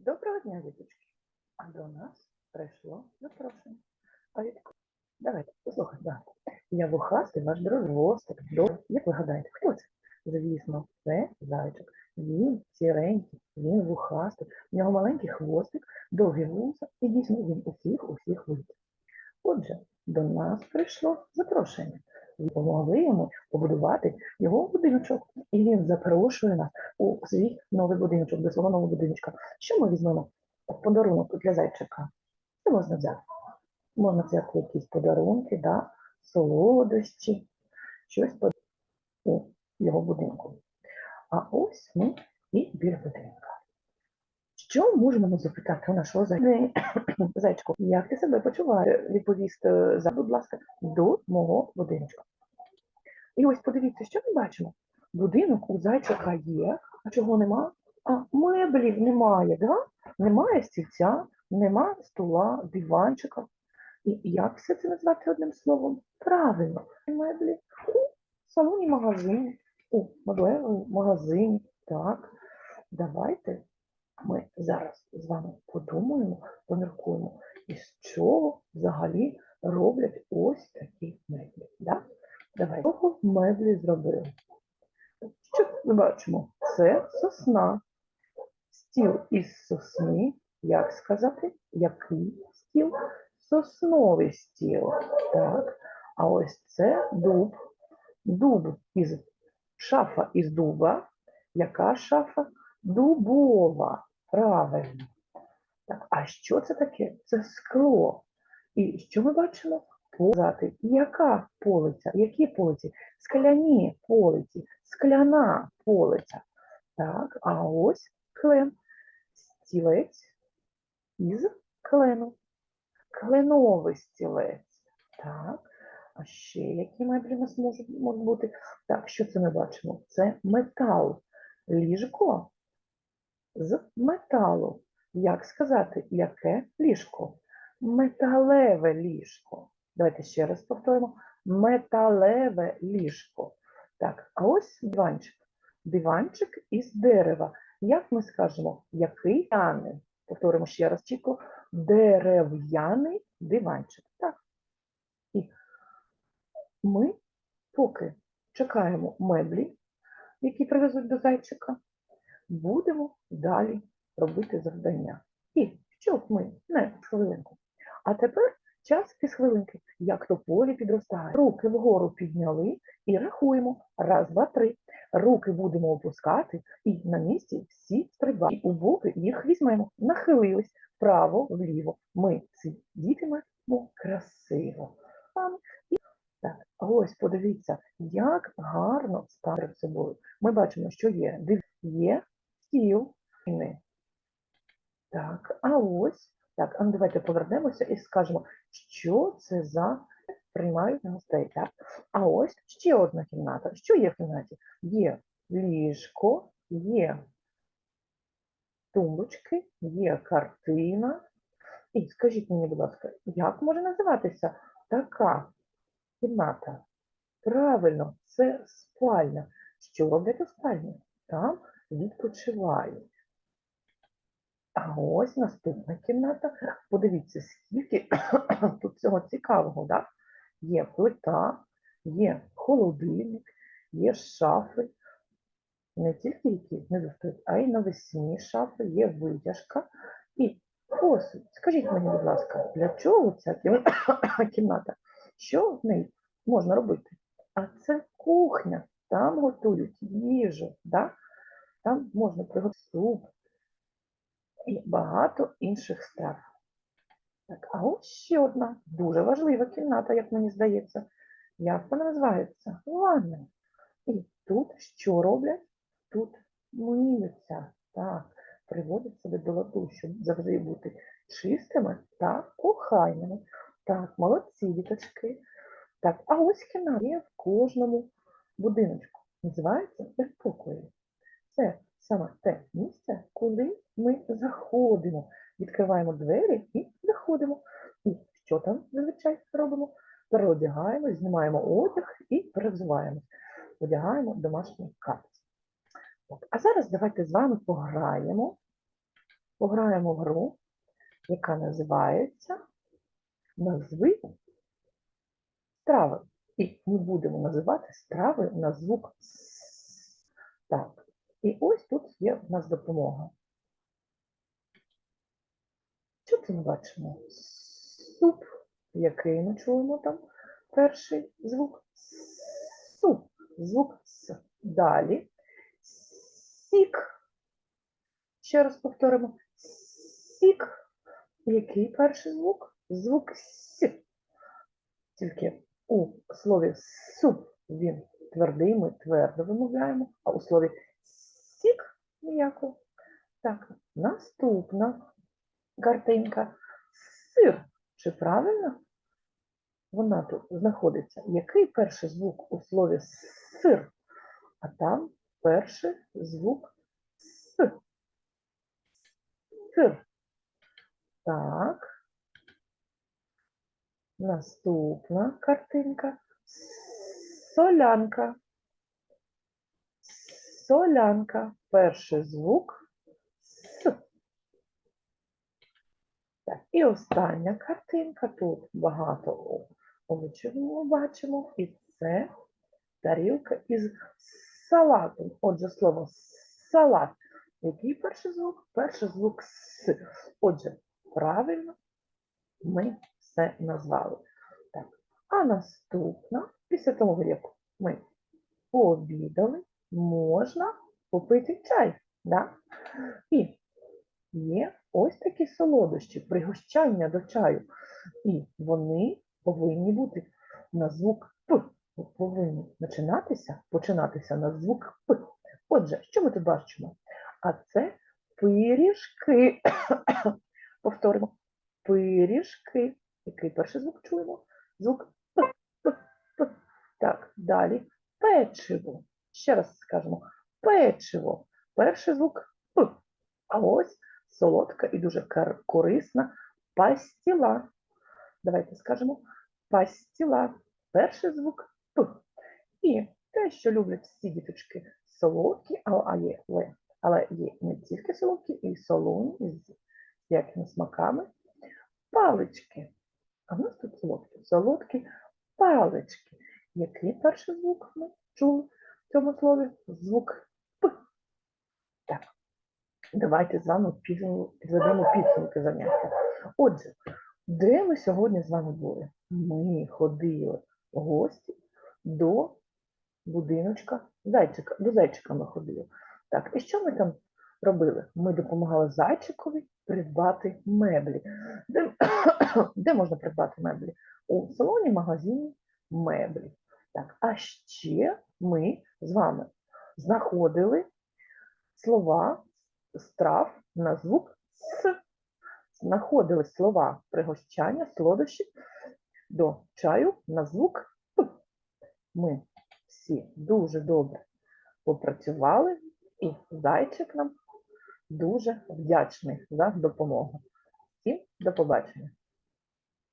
Доброго дня, діточки. А до нас прийшло запрошення. Давайте, послухай, да. Я вухастий ваш дрозостик. До... Як ви гадаєте, хто це? Звісно, це зайчик. Він сіренький, він вухастий. У нього маленький хвостик, довгі вуса, і дійсно він усіх усіх видів. Отже, до нас прийшло запрошення. І допомогли йому побудувати його будиночок. І він запрошує нас у свій новий будиночок, до свого нового будиночка. Що ми візьмемо в подарунок для зайчика? Що можна взяти? Можна взяти якісь подарунки, да? солодощі, щось у його будинку. А ось ми і біля будинка. Що можемо ми запитати у нашого зай- зайчику? Як ти себе почуваєш? Відповісти, за, будь ласка, до мого будиночка. І ось подивіться, що ми бачимо. Будинок у зайчика є, а чого нема? А меблів немає, да? Немає стільця, нема стула, диванчика. І як все це назвати одним словом? Правильно, меблі у салоні магазині, у меблевому магазині. Так, давайте ми зараз з вами подумаємо, поміркуємо, із чого взагалі роблять ось такі меблі. Да? Давай, кого меблі зробили? Ми бачимо? Це сосна. Стіл із сосни. Як сказати? Який стіл? Сосновий стіл. Так. А ось це дуб. Дуб із шафа із дуба. Яка шафа? Дубова. Правильно. Так, а що це таке? Це скло. І що ми бачимо? Показати, яка полиця, які полиці? Скляні полиці, скляна полиця. Так, а ось клен. Стілець із клену. Кленовий стілець. Так. А ще які меблі у нас можуть, можуть бути? Так, що це ми бачимо? Це метал. Ліжко з металу. Як сказати, яке ліжко? Металеве ліжко. Давайте ще раз повторимо. Металеве ліжко. Так, а ось диванчик. Диванчик із дерева. Як ми скажемо, який дерев'яний? Повторимо ще раз чітко. Дерев'яний диванчик. Так. І ми поки чекаємо меблі, які привезуть до зайчика, будемо далі робити завдання. І щоб ми не хвилинку. А тепер час із хвилинки, як то полі підростає. Руки вгору підняли і рахуємо. Раз, два, три. Руки будемо опускати і на місці всі стрибають. І у боки їх візьмемо. Нахилились вправо, вліво. Ми сидітимемо красиво. Так, ось подивіться, як гарно стане собою. Ми бачимо, що є. Є стіл. Так, а ось, так, а ну давайте повернемося і скажемо, що це за приймають гостей. Так? А ось ще одна кімната. Що є в кімнаті? Є ліжко, є тумбочки, є картина. І скажіть мені, будь ласка, як може називатися така кімната? Правильно, це спальня. Що роблять у спальні? Там відпочивають. А ось наступна кімната. Подивіться, скільки тут всього цікавого, да? Є плита, є холодильник, є шафи. Не тільки які не достають, а й навесні шафи, є витяжка і посуд. Скажіть мені, будь ласка, для чого ця кімната? Що в неї можна робити? А це кухня. Там готують їжу, да? там можна приготувати суп, і багато інших страв. Так, а ось ще одна дуже важлива кімната, як мені здається. Як вона називається? Ванна. І тут що роблять? Тут миються, так, приводять себе до ладу, щоб завжди бути чистими та охайними. Так, молодці діточки. Так, а ось кімната є в кожному будиночку. Називається передпокої. Це саме те місце, куди ми заходимо. Відкриваємо двері і заходимо. І що там зазвичай робимо? Переодягаємо, знімаємо одяг і перевзуваємось. Одягаємо домашні капці. А зараз давайте з вами пограємо пограємо в гру, яка називається Назви страви. І ми будемо називати страви на звук С. Так. І ось тут є в нас допомога. Що це ми бачимо? Суп, який ми чуємо там перший звук Суп, звук С. Далі сік. Ще раз повторимо. Сік. Який перший звук? Звук С. Тільки у слові суп він твердий, ми твердо вимовляємо, а у слові сік м'яко. Так, наступна картинка. Сир. Чи правильно вона тут знаходиться? Який перший звук у слові сир? А там перший звук С. Сир. Так. Наступна картинка. Солянка. Солянка. Перший звук С. Так, і остання картинка. Тут багато овочів бачимо. І це тарілка із салатом. Отже, слово салат. Який перший звук? Перший звук С. Отже, правильно ми все назвали. Так. А наступна, після того, як ми пообідали, можна попити чай. Да? І є ось такі солодощі, пригощання до чаю. І вони повинні бути на звук П. Повинні починатися, починатися на звук П. Отже, що ми тут бачимо? А це пиріжки. Повторимо. Пиріжки. Який перший звук чуємо? Звук П, П, П. Так, далі печиво. Ще раз скажемо. Печиво. Перший звук П. А ось солодка і дуже корисна пастіла. Давайте скажемо пастіла. Перший звук П. І те, що люблять всі діточки, солодкі, а- але є не тільки солодкі, і солоні, з якими смаками. Палички. А в нас тут солодкі. Солодкі палички. Який перший звук ми чули в цьому слові? Звук П. Так. Давайте з вами підведемо підсумки заняття. Отже, де ми сьогодні з вами були? Ми ходили в гості до будиночка зайчика. До зайчика ми ходили. Так, і що ми там робили? Ми допомагали зайчикові придбати меблі. Де, де можна придбати меблі? У салоні, магазині меблі. Так, а ще ми з вами знаходили слова страв на звук С. Знаходили слова пригощання, солодощі до чаю на звук П. Ми всі дуже добре попрацювали, і зайчик нам дуже вдячний за допомогу. Всім до побачення!